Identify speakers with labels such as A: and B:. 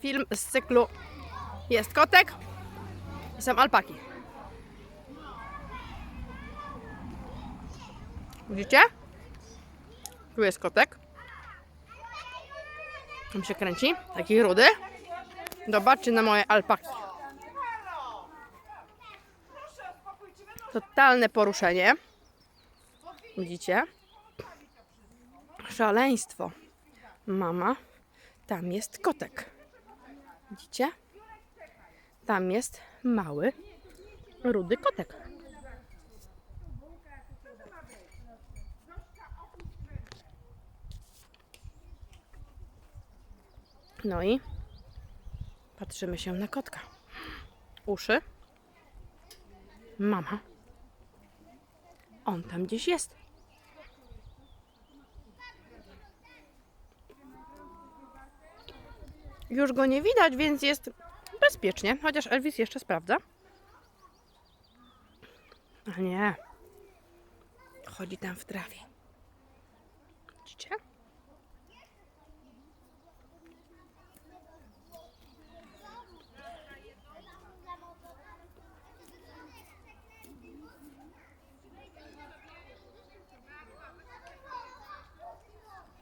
A: Film z cyklu Jest kotek i są alpaki. Widzicie? Tu jest kotek. Tam się kręci, taki rudy. Zobaczcie na moje alpaki. Totalne poruszenie. Widzicie? Szaleństwo. Mama, tam jest kotek. Widzicie? Tam jest mały, rudy kotek. No i patrzymy się na kotka. Uszy. Mama. On tam gdzieś jest. już go nie widać, więc jest bezpiecznie. Chociaż Elvis jeszcze sprawdza. A nie. Chodzi tam w trawie. Widzicie?